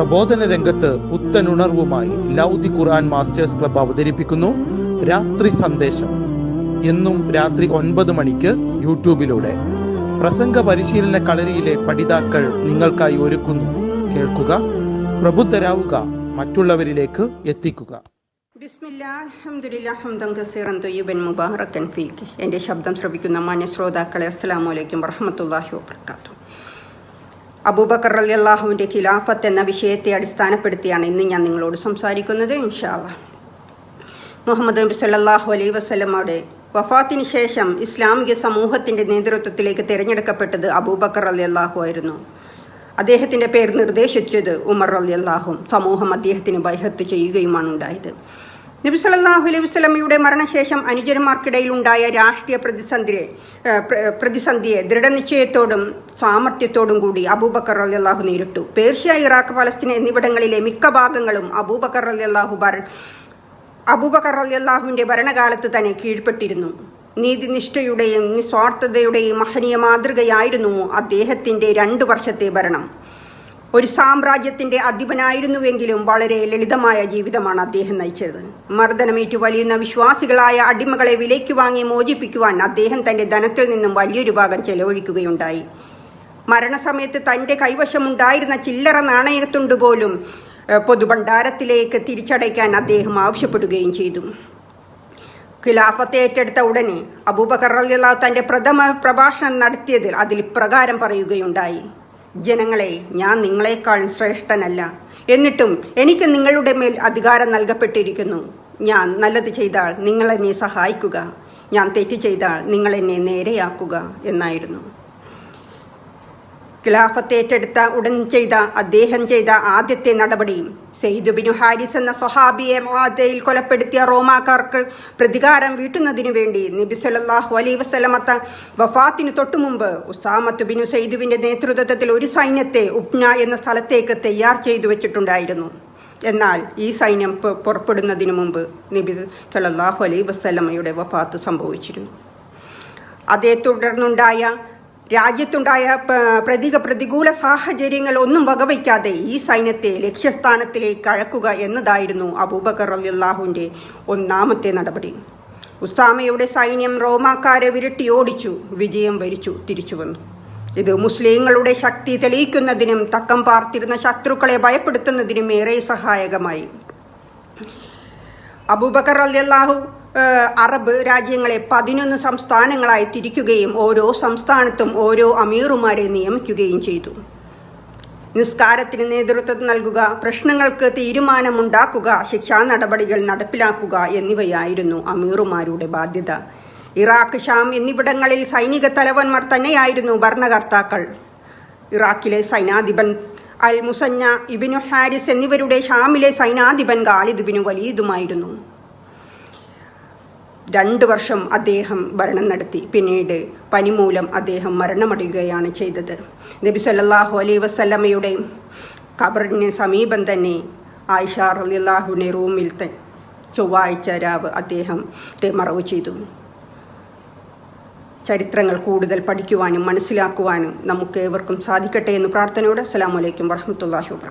പ്രബോധന രംഗത്ത് പുത്തനുണർവുമായി ലൗദി ഖുർആൻ masters club അവതരിപ്പിക്കുന്നു രാത്രി സന്ദേശം. എന്നും രാത്രി ഒൻപത് മണിക്ക് യൂട്യൂബിലൂടെ. പ്രസംഗ പരിശീലന കളരിയിലെ പഠിതാക്കൾ നിങ്ങൾക്കായി ഒരുക്കുന്നു. കേൾക്കുക പ്രബുദ്ധരാവുക മറ്റുള്ളവരിലേക്ക് എത്തിക്കുക. എന്റെ ശബ്ദം ശ്രവിക്കുന്ന മാന്യ ശ്രോതാക്കളെ അസ്സലാമു അലൈക്കും വറഹമത്തല്ലാഹി വബർക്കാത്തു അബൂബക്കർ അലി അള്ളാഹുവിന്റെ ഖിലാഫത്ത് എന്ന വിഷയത്തെ അടിസ്ഥാനപ്പെടുത്തിയാണ് ഇന്ന് ഞാൻ നിങ്ങളോട് സംസാരിക്കുന്നത് ഇൻഷാല്ല മുഹമ്മദ് നബി സല്ലാഹു അലൈ വസ്ലമയുടെ വഫാത്തിന് ശേഷം ഇസ്ലാമിക സമൂഹത്തിന്റെ നേതൃത്വത്തിലേക്ക് തിരഞ്ഞെടുക്കപ്പെട്ടത് അബൂബക്കർ അലി അള്ളാഹു ആയിരുന്നു. അദ്ദേഹത്തിന്റെ പേര് നിർദ്ദേശിച്ചത് ഉമർ അലി അള്ളാഹും സമൂഹം അദ്ദേഹത്തിന് ബൈഹത്ത് ചെയ്യുകയുമാണ് ഉണ്ടായത്. നബി സല്ലല്ലാഹു അലൈഹി വസല്ലമയുടെ മരണശേഷം അനുചരന്മാർക്കിടയിൽ ഉണ്ടായ രാഷ്ട്രീയ പ്രതിസന്ധിയെ പ്രതിസന്ധിയെ ദൃഢനിശ്ചയത്തോടും സാമർത്ഥ്യത്തോടും കൂടി അബൂബക്കർ അലി അള്ളാഹു നേരിട്ടു. പേർഷ്യ ഇറാഖ് പലസ്തീൻ എന്നിവിടങ്ങളിലെ മിക്ക ഭാഗങ്ങളും അബൂബക്കർ അലി അള്ളാഹു ഭര അബൂബക്കർ അള്ളാഹുവിന്റെ ഭരണകാലത്ത് തന്നെ കീഴ്പ്പെട്ടിരുന്നു. നീതിനിഷ്ഠയുടെയും നിസ്വാർത്ഥതയുടെയും മഹനീയ മാതൃകയായിരുന്നു അദ്ദേഹത്തിന്റെ രണ്ടു വർഷത്തെ ഭരണം. ഒരു സാമ്രാജ്യത്തിന്റെ അധിപനായിരുന്നുവെങ്കിലും വളരെ ലളിതമായ ജീവിതമാണ് അദ്ദേഹം നയിച്ചത്. മർദ്ദനമേറ്റു വലിയുന്ന വിശ്വാസികളായ അടിമകളെ വിലയ്ക്ക് വാങ്ങി മോചിപ്പിക്കുവാൻ അദ്ദേഹം തന്റെ ധനത്തിൽ നിന്നും വലിയൊരു ഭാഗം ചെലവഴിക്കുകയുണ്ടായി. മരണസമയത്ത് തന്റെ കൈവശമുണ്ടായിരുന്ന ചില്ലറ നാണയത്തുണ്ട് പോലും പൊതുഭണ്ഡാരത്തിലേക്ക് തിരിച്ചടയ്ക്കാൻ അദ്ദേഹം ആവശ്യപ്പെടുകയും ചെയ്തു. ഖിലാഫത്ത് ഏറ്റെടുത്ത ഉടനെ അബൂബക്കർ റളിയല്ലാഹു തന്റെ പ്രഥമ പ്രഭാഷണം നടത്തിയതിൽ അതിൽ ഇപ്രകാരം പറയുകയുണ്ടായി. ജനങ്ങളെ ഞാൻ നിങ്ങളെക്കാൾ ശ്രേഷ്ഠനല്ല. എന്നിട്ടും എനിക്ക് നിങ്ങളുടെ മേൽ അധികാരം നൽകപ്പെട്ടിരിക്കുന്നു. ഞാൻ നല്ലത് ചെയ്താൽ നിങ്ങളെന്നെ സഹായിക്കുക. ഞാൻ തെറ്റ് ചെയ്താൽ നിങ്ങളെന്നെ നേരെയാക്കുക എന്നായിരുന്നു. ഖിലാഫത്ത് ഏറ്റെടുത്ത ഉടൻ ചെയ്ത അദ്ദേഹം ചെയ്ത ആദ്യത്തെ നടപടി. സെയ്ദ് ബിനു ഹാരിസ് എന്ന സ്വഹാബിയെ മാതയിൽ കൊലപ്പെടുത്തിയ റോമാക്കാർക്ക് പ്രതികാരം വീട്ടുന്നതിനു വേണ്ടി നബി സലല്ലാഹു അലൈ വസലമത്ത വഫാത്തിന് തൊട്ടുമുമ്പ് ഉസാമത്ത് ബിനു സെയ്ദുവിന്റെ നേതൃത്വത്തിൽ ഒരു സൈന്യത്തെ ഉപ്ന എന്ന സ്ഥലത്തേക്ക് തയ്യാർ ചെയ്തു വെച്ചിട്ടുണ്ടായിരുന്നു. എന്നാൽ ഈ സൈന്യം പുറപ്പെടുന്നതിനു മുമ്പ് നബി സലല്ലാഹു അലൈ വസല്ലമയുടെ വഫാത്ത് സംഭവിച്ചിരുന്നു. അതേ തുടർന്നുണ്ടായ രാജ്യത്തുണ്ടായ പ്രതിക പ്രതികൂല സാഹചര്യങ്ങൾ ഒന്നും വകവയ്ക്കാതെ ഈ സൈന്യത്തെ ലക്ഷ്യസ്ഥാനത്തിലേക്ക് അഴക്കുക എന്നതായിരുന്നു അബൂബക്കർ അള്ളാഹുവിന്റെ ഒന്നാമത്തെ നടപടി. ഉസാമയുടെ സൈന്യം റോമാക്കാരെ വിരട്ടി ഓടിച്ചു വിജയം വരിച്ചു തിരിച്ചു വന്നു. ഇത് മുസ്ലിങ്ങളുടെ ശക്തി തെളിയിക്കുന്നതിനും തക്കം പാർത്തിരുന്ന ശത്രുക്കളെ ഭയപ്പെടുത്തുന്നതിനും ഏറെ സഹായകമായി. അബൂബക്കർ അല്ലാഹു അറബ് രാജ്യങ്ങളെ പതിനൊന്ന് സംസ്ഥാനങ്ങളായി തിരിക്കുകയും ഓരോ സംസ്ഥാനത്തും ഓരോ അമീറുമാരെ നിയമിക്കുകയും ചെയ്തു. നിസ്കാരത്തിന് നേതൃത്വം നൽകുക പ്രശ്നങ്ങൾക്ക് തീരുമാനമുണ്ടാക്കുക ശിക്ഷാ നടപടികൾ നടപ്പിലാക്കുക എന്നിവയായിരുന്നു അമീറുമാരുടെ ബാധ്യത. ഇറാഖ് ഷാം എന്നിവിടങ്ങളിൽ സൈനിക തലവന്മാർ തന്നെയായിരുന്നു ഭരണകർത്താക്കൾ. ഇറാഖിലെ സൈനാധിപൻ അൽ മുസന്ന ഇബിനു ഹാരിസ് എന്നിവരുടെ ഷാമിലെ സൈനാധിപൻ ഖാലിദ് വലീദുമായിരുന്നു. രണ്ട് വർഷം അദ്ദേഹം ഭരണം നടത്തി. പിന്നീട് പനിമൂലം അദ്ദേഹം മരണമടയുകയാണ് ചെയ്തത്. നബി സല്ലാഹു അലൈ വസല്ലമയുടെ ഖബറിന് സമീപം തന്നെ ആയിഷ റളിയല്ലാഹുവിനെ റൂമിൽ ചൊവ്വാഴ്ച രാവ് അദ്ദേഹം മറവ് ചെയ്തു. ചരിത്രങ്ങൾ കൂടുതൽ പഠിക്കുവാനും മനസ്സിലാക്കുവാനും നമുക്ക് ഏവർക്കും സാധിക്കട്ടെ എന്ന് പ്രാർത്ഥനയോടെ അസ്സാം വലൈക്കും വറഹ്മത്തുള്ളാഹി വബറകാതുഹു